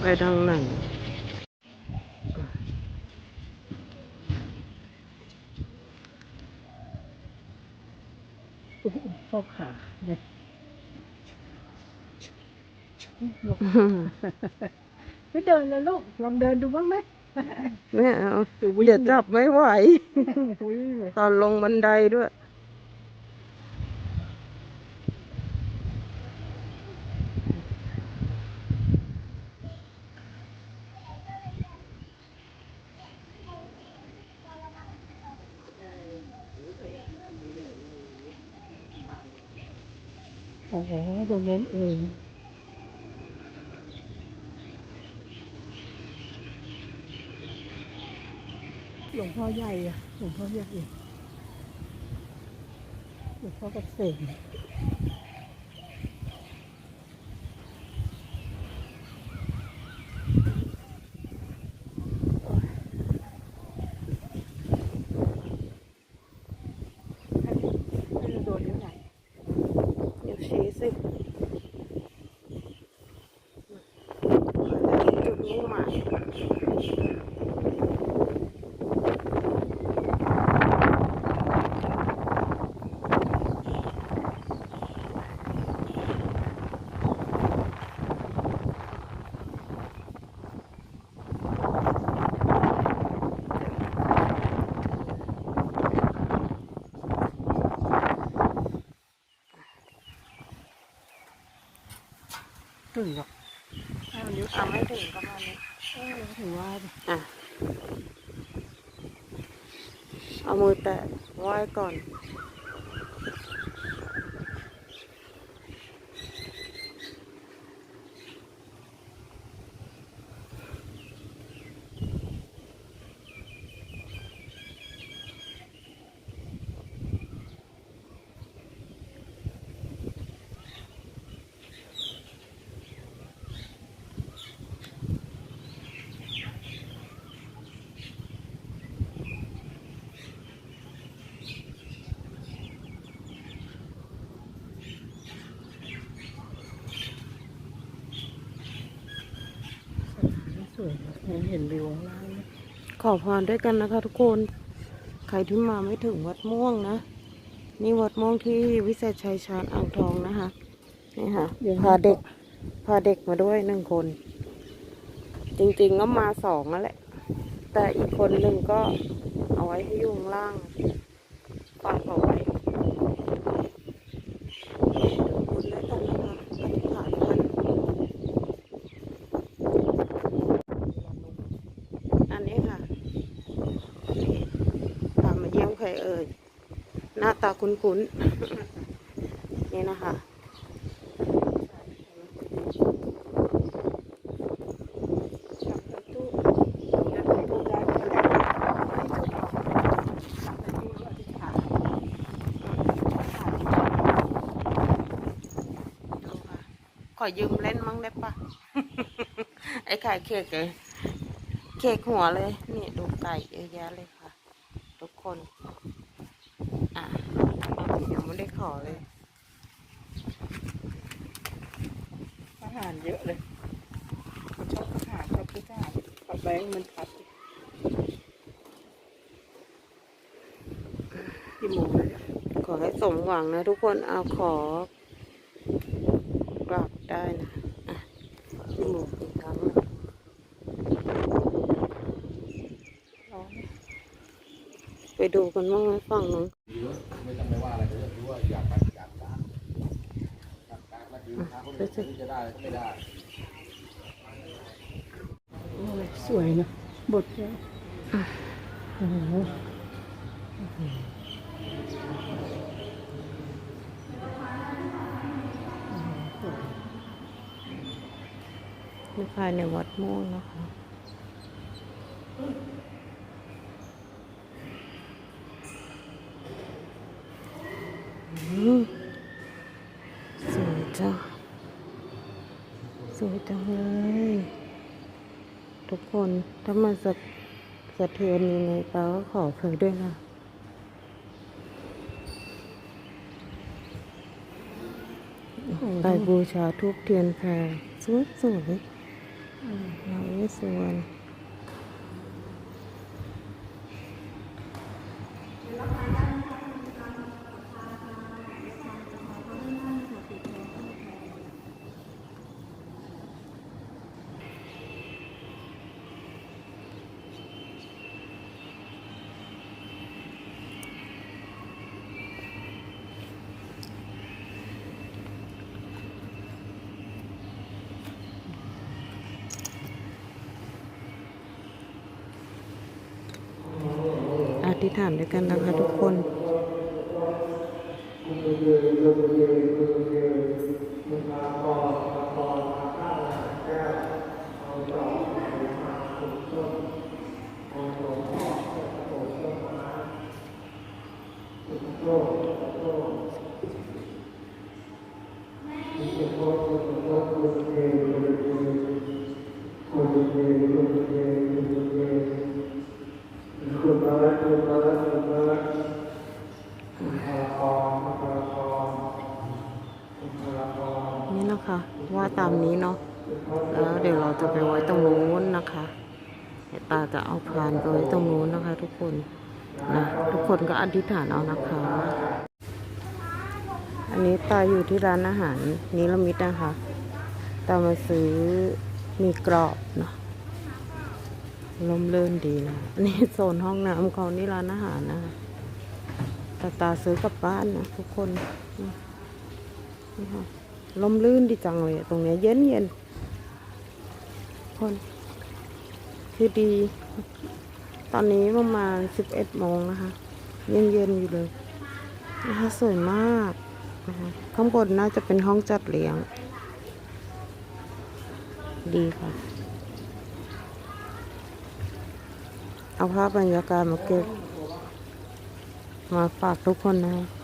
ไปทางไหนพ่อขาเนี่ยลูกไม่เดินเลยลูก ลองเดินดูบ้างไหมไม่เอาเดี๋ยวจับไม่ไหวอุ้ยตอนลงบันไดด้วย โอ้โหตรงนั้นเองหลวงพ่อใหญ่อะหลวงพ่อใหญ่หลวงพ่อเกษมให้เราโดนนิ้วไหน นิ้วชี้สิจุดมุ่งหมาย ถึงหรอกเอานิ้วเอาไม่ถึงประมาณนี้เออถือว่าดิอะเอามือแตะไหว้ก่อน สว ยนะยังเห็นวิวข้างล่างเลยขอพรด้วยกันนะคะ ทุกคน ใครที่มาไม่ถึงวัดม่วงนะ นี่วัดม่วงที่วิเศษชัยชาญอ่างทองนะคะ นี่ค่ะ พาเด็ก พาเด็กมาด้วยหนึ่งคน จริงๆก็มาสองนั่นแหละ แต่อีกคนหนึ่งก็เอาไว้ให้อยู่ข้างล่างฝากเอาไว้บุญแล้วกันนะคะอธิษฐานกันอันนี้ค่ะพามาเยี่ยมใครเอ่ย หน้า ตาคุ้นๆนี่นะคะจับประตูจับประตูได้ก็แล้วจับประตูอธิษฐานดูค่ะขอยืมเล่นมั้งได้ปะไอ้ไข่เค้กเลยเค้กหัวเลย นี่ดูไก่เยอะแยะเลยค่ะ ทุกคน อะยังไม่ได้ขอเลย อาหารเยอะเลยเขาชอบอาหารชอบพิซซ่ากับแบงค์มันขัดกี่โมงแล้วเนี่ยขอให้สมหวังนะทุกคนเอาขอกลับได้นะอะที่หมูอีกครั้งนะร้อนไหมไปดูกันบ้างไหมฝั่งนู้น ไม่ต้องไปว่าอะไรเลยรู้ว่าอยากไปอยากการอยากการ แล้วคือทางคนอื่นที่จะได้ไม่ได้สวยนะบทเนี่ยโอ้โหนี่ภายในวัดม่วงนะคะอืมสวยจัง สวยจังเลย ทุกคนถ้ามันสะสะเทือนยังไงตาก็ขอเผยด้วยนะไปบูชาทุกเทียนแพรสวยสวยๆส่วยอ ธิษฐานด้วยกันนะคะทุกคน นะคะ ว่าตามนี้เนาะแล้วเดี๋ยวเราจะไปไว้ตรงนู้นนะคะเดี๋ยวตาจะเอาพานไปไว้ตรงนู้นนะคะ ทุกคนนะทุกคนก็อธิษฐานเอานะคะ อันนี้ตาอยู่ที่ร้านอาหารนิรมิตนะคะ ตามาซื้อมีกรอบเนาะลมเลื่นดีนะอันนี้โซนห้องน้ำเขานี่ร้านอาหารนะแต่ตาซื้อกลับบ้านนะทุกคนนี่ค่ะ ลมลื่นดีจังเลย ตรงเนี้ยเย็นเย็นคนคือดี ตอนนี้ประมาณสิบเอ็ดโมงนะคะ เยังเย็นอยู่เลยนะคะสวยมากนะคะข้างบนน่าจะเป็นห้องจัดเลี้ยง ดีค่ะ เอาภาพบรรยากาศมาเก็บมาฝากทุกคนนะคะ